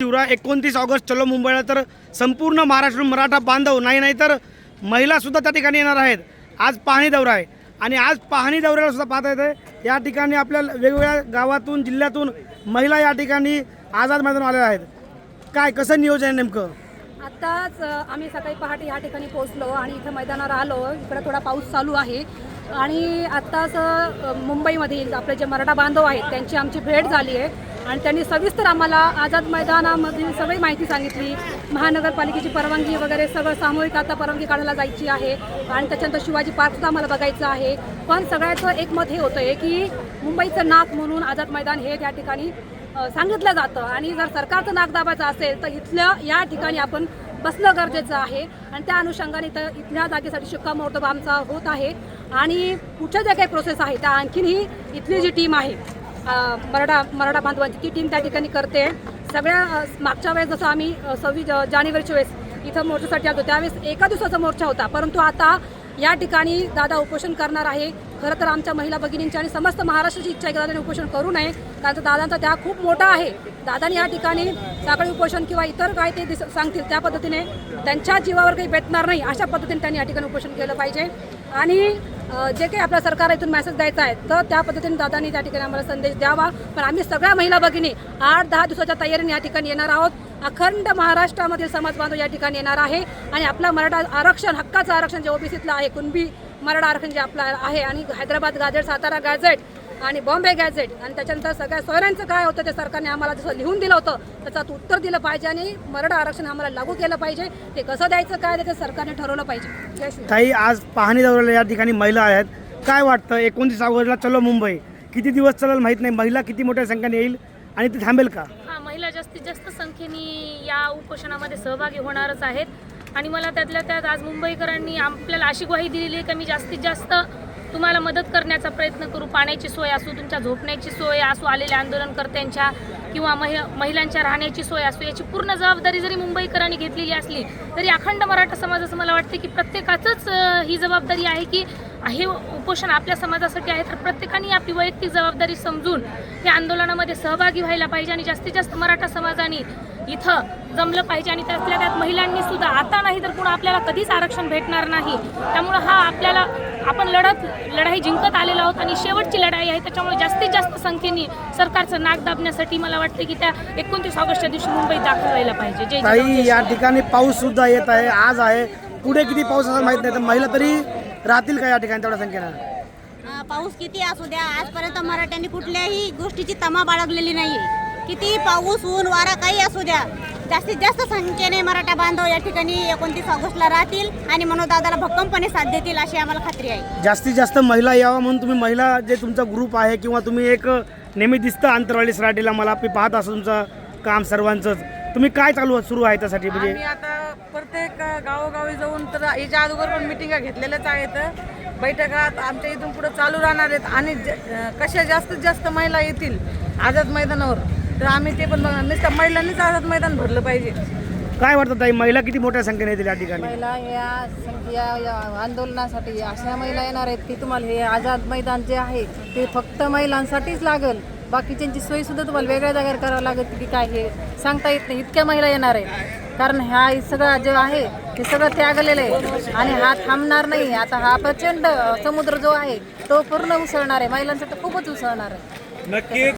शिवरा एकोणतीस ऑगस्ट चलो मुंबईला. तर संपूर्ण महाराष्ट्र मराठा बांधव नाही नाही तर महिलासुद्धा त्या ठिकाणी येणार आहेत. आज पाहणी दौरा आहे. आणि आज पाहणी दौऱ्याला सुद्धा पाहता येते या ठिकाणी आपल्या वेगवेगळ्या गावातून जिल्ह्यातून महिला या ठिकाणी आझाद मैदान आलेल्या आहेत. काय कसं नियोजन आहे नेमकं? आत्ताच आम्ही सकाळी पहाटे ह्या ठिकाणी पोहोचलो आणि इथं मैदानावर आलो. इकडं थोडा पाऊस चालू आहे. आणि आत्ताच मुंबईमधील आपले जे मराठा बांधव आहेत त्यांची आमची भेट झाली आहे. आणि त्यांनी सविस्तर आम्हाला आझाद मैदानामधील सगळी माहिती सांगितली. महानगरपालिकेची परवानगी वगैरे सगळं सामूहिक आता परवानगी काढायला जायची आहे. आणि त्याच्यानंतर शिवाजी पार्कसुद्धा आम्हाला बघायचं आहे. पण सगळ्याचं एक मत हे होतं आहे की मुंबईचं नाक म्हणून आझाद मैदान हे त्या ठिकाणी सांगितलं जातं. आणि जर सरकारचं नाक दाबायचं असेल तर इथल्या या ठिकाणी आपण बसणं गरजेचं आहे. आणि त्या अनुषंगाने इथं इथल्या जागेसाठी शिक्कामोर्तब आमचा होत आहे. आणि पुढच्या ज्या काही प्रोसेस आहे त्या आणखीनही इथली जी टीम आहे मराठा मराठा बांधवांची ती टीम त्या ठिकाणी करते. सगळ्या मागच्या वेळेस जसं आम्ही सव्वीस जानेवारीच्या वेळेस इथं मोर्चासाठी आलो त्यावेळेस एका दिवसाचा मोर्चा होता. परंतु आता या ठिकाणी दादा उपोषण करणार आहे. खरं तर आमच्या महिला भगिनींची आणि समस्त महाराष्ट्राची इच्छा आहे की दादाने उपोषण करू नये. कारण दादांचा त्या खूप मोठा आहे. दादाने या ठिकाणी साखळी उपोषण किंवा इतर काय ते दिस सांगतील त्या पद्धतीने त्यांच्या जीवावर काही बेतणार नाही अशा पद्धतीने त्यांनी या ठिकाणी उपोषण केलं पाहिजे. आणि जे काही आपल्या सरकार इथून मेसेज द्यायचा आहे तर त्या पद्धतीने दादांनी त्या ठिकाणी आम्हाला संदेश द्यावा. पण आम्ही सगळ्या महिला भगिनी आठ दहा दिवसाच्या तयारीने या ठिकाणी येणार आहोत. अखंड महाराष्ट्रामधील समाज बांधव या ठिकाणी येणार आहे. आणि आपला मराठा आरक्षण हक्काचं आरक्षण जे ओबीसीतलं आहे कुणबी मराठा आरक्षण जे आपलं आहे आणि हैदराबाद गाजेट सातारा गाजेट आणि बॉम्बे गॅझेट. आणि त्याच्यानंतर सगळ्या सोयऱ्यांचं काय होतं ते सरकारने आम्हाला जसं लिहून दिलं होतं त्याचं उत्तर दिलं पाहिजे आणि मराठा आरक्षण आम्हाला लागू केलं पाहिजे. ते कसं द्यायचं काय ते सरकारने ठरवलं पाहिजे. ताई आज पाहणी दौऱ्याला या ठिकाणी महिला आहेत. काय वाटतं एकोणतीस ऑगस्टला चलो मुंबई. किती दिवस चालेल माहीत नाही. महिला किती मोठ्या संख्येने येईल आणि ती थांबेल का? हा महिला जास्तीत जास्त संख्येने या उपोषणामध्ये सहभागी होणारच आहेत. आणि मला त्यातल्या त्यात आज मुंबईकरांनी आपल्याला अशी ग्वाही दिलेली आहे की मी जास्तीत जास्त तुम्हाला मदत करण्याचा प्रयत्न करू पाण्याची सोय असो तुमच्या झोपण्याची सोय असो आलेल्या आंदोलनकर्त्यांच्या किंवा महि महिलांच्या राहण्याची सोय असो याची पूर्ण जबाबदारी जरी मुंबईकरांनी घेतलेली असली तरी अखंड मराठा समाजाचं मला वाटतं की प्रत्येकाचंच ही जबाबदारी आहे की हे उपोषण आपल्या समाजासाठी आहे तर प्रत्येकाने आपली वैयक्तिक जबाबदारी समजून या आंदोलनामध्ये सहभागी व्हायला पाहिजे आणि जास्तीत जास्त मराठा समाजाने इथं जमलं पाहिजे आणि त्यातल्या त्यात महिलांनी सुद्धा आता नाही तर पुन्हा आपल्याला कधीच आरक्षण भेटणार नाही. त्यामुळं हा आपल्याला आपण लढत लढाई जिंकत आलेलो आहोत आणि शेवटची लढाई आहे त्याच्यामुळे जास्तीत जास्त संख्येने सरकारचं नाक दाबण्यासाठी मला वाटतं की त्या एकोणतीस ऑगस्टच्या दिवशी मुंबईत दाखल व्हायला पाहिजे. जय या. ठिकाणी पाऊस सुद्धा येत आहे आज आहे. पुढे किती पाऊस असं माहीत नाही तर महिला तरी राहतील का या ठिकाणी तेवढ्या संख्येनं? अ, पाऊस किती असू द्या आजपर्यंत मराठ्यांनी कुठल्याही गोष्टीची तमा बाळगलेली नाहीये किती पाऊस ऊन वारा काही असू द्या जास्तीत जास्त संख्येने मराठा बांधव या ठिकाणी एकोणतीस ऑगस्टला राहतील आणि मनोदादाला भक्कमपणे साथ देतील अशी आम्हाला खात्री आहे. जास्तीत जास्त महिला यावं म्हणून तुम्ही महिला जे तुमचा ग्रुप आहे किंवा तुम्ही एक नेहमी दिसतं आंतरवाली सराटीला मला मी पाहत असं तुमचं काम सर्वांचंच. तुम्ही काय चालू सुरू आहे त्यासाठी? म्हणजे आम्ही आता प्रत्येक गावोगावी जाऊन तर याच्या अगोदर पण मिटिंगा घेतलेल्याच आहेत बैठकात आमच्या इथून पुढे चालू राहणार आहेत आणि कशा जास्तीत जास्त महिला येतील आझाद मैदानावर तर आम्ही ते पण बघणार. नुसतं महिलांनीच आझाद मैदान भरलं पाहिजे. काय वाटतं ताई महिला किती मोठ्या संख्येने येतील या ठिकाणी? महिला या संख्या या या आंदोलनासाठी अशा महिला येणार आहेत की तुम्हाला हे आझाद मैदान जे आहे ते फक्त महिलांसाठीच लागल. बाकीच्यांची सोय सुद्धा तुम्हाला वेगळ्या जागेवर करावं लागत की काय हे सांगता येत नाही. इतक्या महिला येणार आहेत कारण ह्या सगळं जे आहे हे सगळं त्यागलेलं आहे. आणि हा थांबणार नाही. आता हा प्रचंड समुद्र जो आहे तो पूर्ण उसळणार आहे. महिलांसाठी खूपच उसळणार आहे.